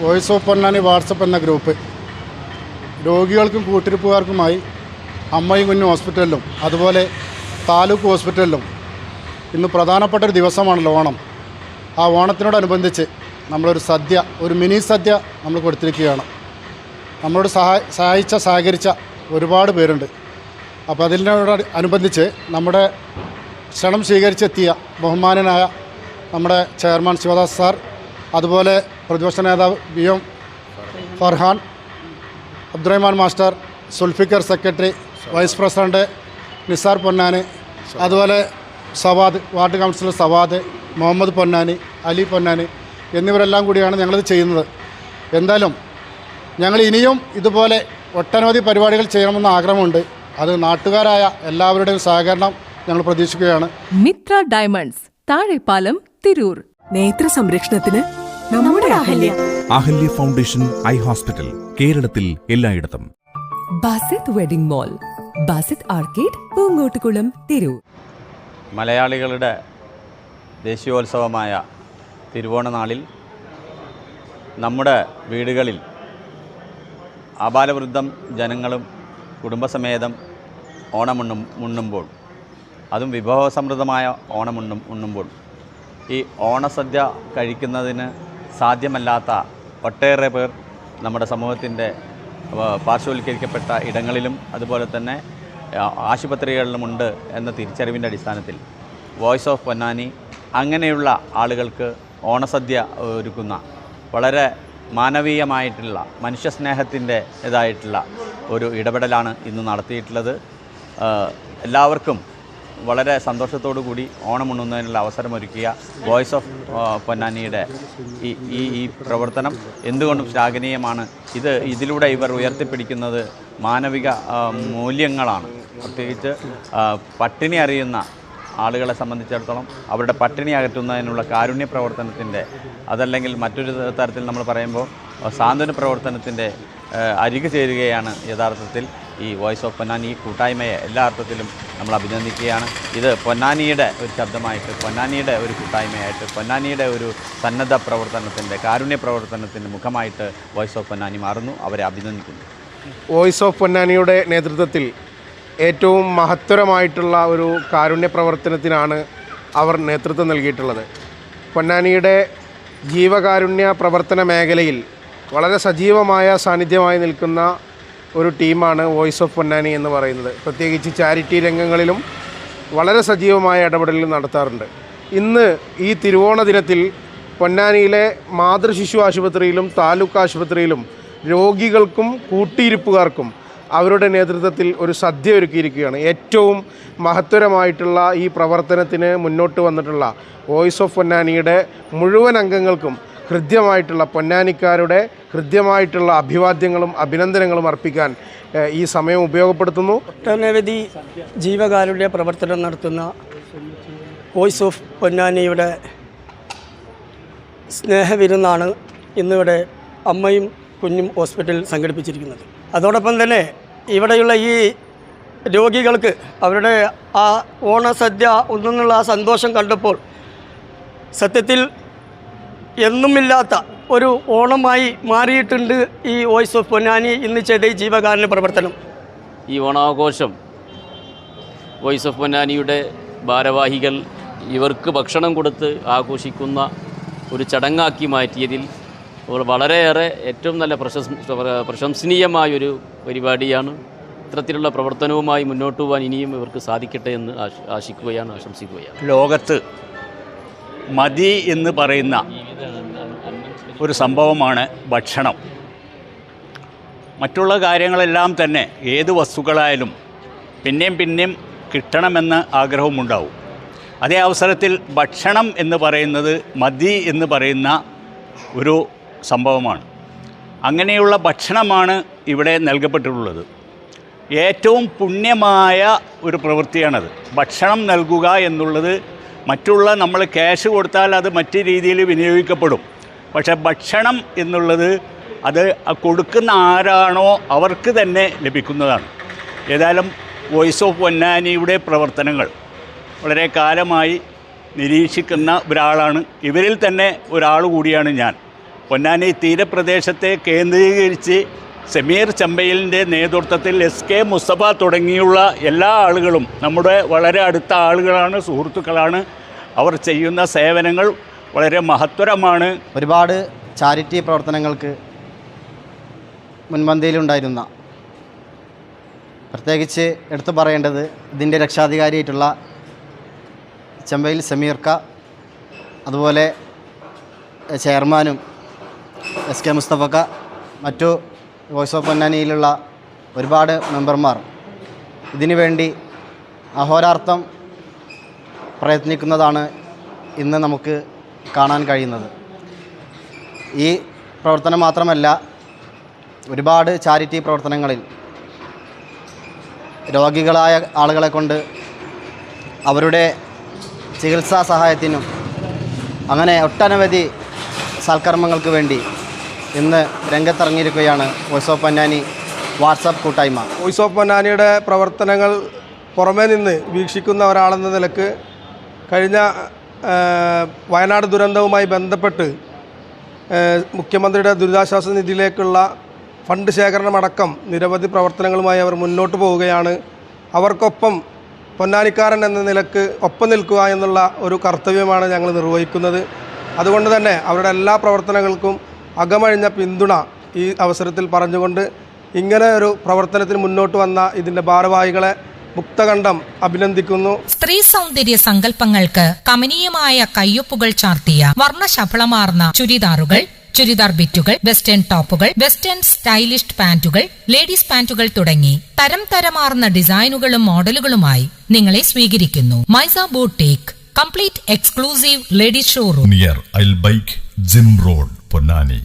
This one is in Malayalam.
വോയിസ് ഓഫ് പൊന്നാനി വാട്സപ്പ് എന്ന ഗ്രൂപ്പ്. രോഗികൾക്കും കൂട്ടിരിപ്പുകാർക്കുമായി അമ്മയും കുഞ്ഞും ഹോസ്പിറ്റലിലും അതുപോലെ താലൂക്ക് ഹോസ്പിറ്റലിലും ഇന്ന് പ്രധാനപ്പെട്ട ഒരു ദിവസമാണല്ലോ ഓണം. ആ ഓണത്തിനോടനുബന്ധിച്ച് നമ്മളൊരു സദ്യ ഒരു മിനി സദ്യ നമ്മൾ കൊടുത്തിരിക്കുകയാണ്. നമ്മളോട് സഹായ സഹായിച്ച സഹകരിച്ച ഒരുപാട് പേരുണ്ട്. അപ്പോൾ അതിനോട് അനുബന്ധിച്ച് നമ്മുടെ ക്ഷണം സ്വീകരിച്ചെത്തിയ ബഹുമാനനായ നമ്മുടെ ചെയർമാൻ ശിവദാസ് സാർ അതുപോലെ പ്രതിപക്ഷ നേതാവ് V M Farhan Abdurahman master Sulfikar secretary vice president Nisar Ponnani അതുപോലെ സവാദ് വാർഡ് കൗൺസിലർ സവാദ് മുഹമ്മദ് പൊന്നാനി അലി പൊന്നാനി എന്നിവരെല്ലാം കൂടിയാണ് ഞങ്ങളിത് ചെയ്യുന്നത്. എന്തായാലും ഞങ്ങൾ ഇനിയും ഇതുപോലെ ഒട്ടനവധി പരിപാടികൾ ചെയ്യണമെന്ന് ആഗ്രഹമുണ്ട്. അത് നാട്ടുകാരായ എല്ലാവരുടെയും സഹകരണം ഞങ്ങൾ പ്രതീക്ഷിക്കുകയാണ്. മിത്ര ഡയമണ്ട്സ് താഴെപ്പാലം തിരൂർ. നേത്ര സംരക്ഷണത്തിന് നമ്മുടെ Ahalya. Ahalya. Foundation eye hospital കേരളത്തിൽ എല്ലായിടത്തും. Basith wedding mall Basith arcade Poonkottukulam Tirur. മലയാളികളുടെ ദേശീയോത്സവമായ തിരുവോണനാളിൽ നമ്മുടെ വീടുകളിൽ ആബാലവൃദ്ധം ജനങ്ങളും കുടുംബസമേതം ഓണമുണ്ണും ഉണ്ണുമ്പോൾ അതും വിഭവസമൃദ്ധമായ ഓണമുണ്ണും ഉണ്ണുമ്പോൾ ഈ ഓണസദ്യ കഴിക്കുന്നതിന് സാധ്യമല്ലാത്ത ഒട്ടേറെ പേർ നമ്മുടെ സമൂഹത്തിന്റെ പാർശ്വവൽക്കരിക്കപ്പെട്ട ഇടങ്ങളിലും അതുപോലെ തന്നെ ആശുപത്രികളിലുമുണ്ട് എന്ന തിരിച്ചറിവിന്റെ അടിസ്ഥാനത്തിൽ വോയിസ് ഓഫ് പൊന്നാനി അങ്ങനെയുള്ള ആളുകൾക്ക് ഓണസദ്യ ഒരുക്കുന്ന വളരെ മാനവീയമായിട്ടുള്ള മനുഷ്യസ്നേഹത്തിന്റെ ഇതായിട്ടുള്ള ഒരു ഇടപെടലാണ് ഇന്ന് നടത്തിയിട്ടുള്ളത്. എല്ലാവർക്കും വളരെ സന്തോഷത്തോടു കൂടി ഓണം ഉണ്ണുന്നതിനുള്ള അവസരമൊരുക്കിയ വോയിസ് ഓഫ് പൊന്നാനിയുടെ ഈ ഈ പ്രവർത്തനം എന്തുകൊണ്ടും ശ്ലാഘനീയമാണ്. ഇത് ഇതിലൂടെ ഇവർ ഉയർത്തിപ്പിടിക്കുന്നത് മാനവിക മൂല്യങ്ങളാണ്. പ്രത്യേകിച്ച് പട്ടിണി അറിയുന്ന ആളുകളെ സംബന്ധിച്ചിടത്തോളം അവരുടെ പട്ടിണി അകറ്റുന്നതിനുള്ള കാരുണ്യ പ്രവർത്തനത്തിന്റെ അതല്ലെങ്കിൽ മറ്റൊരു തരത്തിൽ നമ്മൾ പറയുമ്പോൾ സാന്ത്വന പ്രവർത്തനത്തിന്റെ അരികു ചേരുകയാണ് യഥാർത്ഥത്തിൽ ഈ വോയിസ് ഓഫ് പൊന്നാനി ഈ കൂട്ടായ്മയെ എല്ലാ അർത്ഥത്തിലും നമ്മൾ അഭിനന്ദിക്കുകയാണ്. ഇത് പൊന്നാനിയുടെ ഒരു ശബ്ദമായിട്ട് പൊന്നാനിയുടെ ഒരു കൂട്ടായ്മയായിട്ട് പൊന്നാനിയുടെ ഒരു സന്നദ്ധ പ്രവർത്തനത്തിന്റെ കാരുണ്യ പ്രവർത്തനത്തിന്റെ മുഖമായിട്ട് വോയിസ് ഓഫ് പൊന്നാനി മാറുന്നു. അവരെ അഭിനന്ദിക്കുന്നു. വോയിസ് ഓഫ് പൊന്നാനിയുടെ നേതൃത്വത്തിൽ ഏറ്റവും മഹത്തരമായിട്ടുള്ള ഒരു കാരുണ്യ പ്രവർത്തനത്തിനാണ് അവർ നേതൃത്വം നൽകിയിട്ടുള്ളത്. പൊന്നാനിയുടെ ജീവകാരുണ്യ പ്രവർത്തന മേഖലയിൽ വളരെ സജീവമായ സാന്നിധ്യമായി നിൽക്കുന്ന ഒരു ടീമാണ് വോയിസ് ഓഫ് പൊന്നാനി എന്ന് പറയുന്നത്. പ്രത്യേകിച്ച് ചാരിറ്റി രംഗങ്ങളിലും വളരെ സജീവമായ ഇടപെടലുകൾ നടത്താറുണ്ട്. ഇന്ന് ഈ തിരുവോണ ദിനത്തിൽ പൊന്നാനിയിലെ മാതൃശിശു ആശുപത്രിയിലും താലൂക്ക് ആശുപത്രിയിലും രോഗികൾക്കും കൂട്ടിയിരിപ്പുകാർക്കും അവരുടെ നേതൃത്വത്തിൽ ഒരു സദ്യ ഒരുക്കിയിരിക്കുകയാണ്. ഏറ്റവും മഹത്തരമായിട്ടുള്ള ഈ പ്രവർത്തനത്തിന് മുന്നോട്ട് വന്നിട്ടുള്ള വോയിസ് ഓഫ് പൊന്നാനിയുടെ മുഴുവൻ അംഗങ്ങൾക്കും ഹൃദ്യമായിട്ടുള്ള പൊന്നാനിക്കാരുടെ ഹൃദ്യമായിട്ടുള്ള അഭിവാദ്യങ്ങളും അഭിനന്ദനങ്ങളും അർപ്പിക്കാൻ ഈ സമയം ഉപയോഗപ്പെടുത്തുന്നു. ഒട്ടനവധി ജീവകാരുടെ പ്രവർത്തനം നടത്തുന്ന വോയിസ് ഓഫ് പൊന്നാനിയുടെ സ്നേഹവിരുന്നാണ് ഇന്നിവിടെ അമ്മയും കുഞ്ഞും ഹോസ്പിറ്റലിൽ സംഘടിപ്പിച്ചിരിക്കുന്നത്. അതോടൊപ്പം തന്നെ ഇവിടെയുള്ള ഈ രോഗികൾക്ക് അവരുടെ ആ ഓണസദ്യ ഒന്നുള്ള ആ സന്തോഷം കണ്ടപ്പോൾ സത്യത്തിൽ എന്നുമില്ലാത്ത ഒരു ഓണമായി മാറിയിട്ടുണ്ട് ഈ വോയിസ് ഓഫ് പൊന്നാനി. ഇന്ന് ചെയ്ത ഈ ജീവകാരുണ്യ പ്രവർത്തനം. ഈ ഓണാഘോഷം വോയിസ് ഓഫ് പൊന്നാനിയുടെ ഭാരവാഹികൾ ഇവർക്ക് ഭക്ഷണം കൊടുത്ത് ആഘോഷിക്കുന്ന ഒരു ചടങ്ങാക്കി മാറ്റിയതിൽ വളരെയേറെ ഏറ്റവും നല്ല പ്രശംസ പ്രശംസനീയമായൊരു പരിപാടിയാണ്. ഇത്തരത്തിലുള്ള പ്രവർത്തനവുമായി മുന്നോട്ട് പോകാൻ ഇനിയും ഇവർക്ക് സാധിക്കട്ടെ എന്ന് ആശ- ആശിക്കുകയാണ് ആശംസിക്കുകയാണ്. ലോകത്ത് മതി എന്ന് പറയുന്ന ഒരു സംഭവമാണ് ഭക്ഷണം. മറ്റുള്ള കാര്യങ്ങളെല്ലാം തന്നെ ഏത് വസ്തുക്കളായാലും പിന്നെയും പിന്നെയും കിട്ടണമെന്ന് ആഗ്രഹമുണ്ടാവും. അതേ അവസരത്തിൽ ഭക്ഷണം എന്ന് പറയുന്നത് മതി എന്ന് പറയുന്ന ഒരു സംഭവമാണ്. അങ്ങനെയുള്ള ഭക്ഷണമാണ് ഇവിടെ നൽകപ്പെട്ടിട്ടുള്ളത്. ഏറ്റവും പുണ്യമായ ഒരു പ്രവൃത്തിയാണത്. ഭക്ഷണം നൽകുക എന്നുള്ളത് മറ്റുള്ള നമ്മൾ ക്യാഷ് കൊടുത്താൽ അത് മറ്റു രീതിയിൽ വിനിയോഗിക്കപ്പെടും. പക്ഷേ ഭക്ഷണം എന്നുള്ളത് അത് കൊടുക്കുന്ന ആരാണോ അവർക്ക് തന്നെ ലഭിക്കുന്നതാണ്. ഏതായാലും വോയിസ് ഓഫ് പൊന്നാനിയുടെ പ്രവർത്തനങ്ങൾ വളരെ കാലമായി നിരീക്ഷിക്കുന്ന ഒരാളാണ്. ഇവരിൽ തന്നെ ഒരാൾ കൂടിയാണ് ഞാൻ. പൊന്നാനി തീരപ്രദേശത്തെ കേന്ദ്രീകരിച്ച് സെമീർ ചമ്പയിലിന്റെ നേതൃത്വത്തിൽ എസ് കെ മുസ്തഫ തുടങ്ങിയുള്ള എല്ലാ ആളുകളും നമ്മുടെ വളരെ അടുത്ത ആളുകളാണ് സുഹൃത്തുക്കളാണ്. അവർ ചെയ്യുന്ന സേവനങ്ങൾ വളരെ മഹത്വരമാണ്. ഒരുപാട് ചാരിറ്റി പ്രവർത്തനങ്ങൾക്ക് മുൻപന്തിയിലുണ്ടായിരുന്ന പ്രത്യേകിച്ച് എടുത്തു പറയേണ്ടത് ഇതിന്റെ രക്ഷാധികാരിയായിട്ടുള്ള ചെമ്പയിൽ സമീർക്ക അതുപോലെ ചെയർമാനും എസ് കെ മുസ്തഫക്ക മറ്റു വോയിസ് ഓഫ് പൊന്നാനിയിലുള്ള ഒരുപാട് മെമ്പർമാർ ഇതിനു വേണ്ടി അഹോരാർത്ഥം പ്രയത്നിക്കുന്നതാണ് ഇന്ന് നമുക്ക് കാണാൻ കഴിയുന്നത്. ഈ പ്രവർത്തനം മാത്രമല്ല ഒരുപാട് ചാരിറ്റി പ്രവർത്തനങ്ങളിൽ രോഗികളായ ആളുകളെ കൊണ്ട് അവരുടെ ചികിത്സാ സഹായത്തിനും അങ്ങനെ ഒട്ടനവധി സൽക്കർമ്മങ്ങൾക്ക് വേണ്ടി ഇന്ന് രംഗത്തിറങ്ങിയിരിക്കുകയാണ് വോയിസ് ഓഫ് പൊന്നാനി വാട്സപ്പ് കൂട്ടായ്മ. വോയിസ് ഓഫ് പൊന്നാനിയുടെ പ്രവർത്തനങ്ങൾ പുറമേ നിന്ന് വീക്ഷിക്കുന്ന ഒരാളെന്ന നിലയ്ക്ക് കഴിഞ്ഞ വയനാട് ദുരന്തവുമായി ബന്ധപ്പെട്ട് മുഖ്യമന്ത്രിയുടെ ദുരിതാശ്വാസ നിധിയിലേക്കുള്ള ഫണ്ട് ശേഖരണമടക്കം നിരവധി പ്രവർത്തനങ്ങളുമായി അവർ മുന്നോട്ട് പോവുകയാണ്. അവർക്കൊപ്പം പൊന്നാനിക്കാരൻ എന്ന നിലയ്ക്ക് ഒപ്പം നിൽക്കുക എന്നുള്ള ഒരു കർത്തവ്യമാണ് ഞങ്ങൾ നിർവഹിക്കുന്നത്. അതുകൊണ്ട് തന്നെ അവരുടെ എല്ലാ പ്രവർത്തനങ്ങൾക്കും അകമഴിഞ്ഞ പിന്തുണ ഈ അവസരത്തിൽ പറഞ്ഞുകൊണ്ട് ഇങ്ങനെ ഒരു പ്രവർത്തനത്തിന് മുന്നോട്ട് വന്ന ഇതിന്റെ ഭാരവാഹികളെ മുക്തകണ്ഠം അഭിനന്ദിക്കുന്നു. സ്ത്രീ സൗന്ദര്യ സങ്കല്പങ്ങൾക്ക് കമനീയമായ കയ്യൊപ്പുകൾ ചാർത്തിയ വർണശഫളമാർന്ന ചുരിദാറുകൾ ചുരിദാർ ബിറ്റുകൾ വെസ്റ്റേൺ ടോപ്പുകൾ വെസ്റ്റേൺ സ്റ്റൈലിഷ് പാന്റുകൾ ലേഡീസ് പാന്റുകൾ തുടങ്ങി തരം തരമാർന്ന ഡിസൈനുകളും മോഡലുകളുമായി നിങ്ങളെ സ്വീകരിക്കുന്നു. Maisa boutique complete exclusive ladies showroom. Near isle bike gym road Ponnani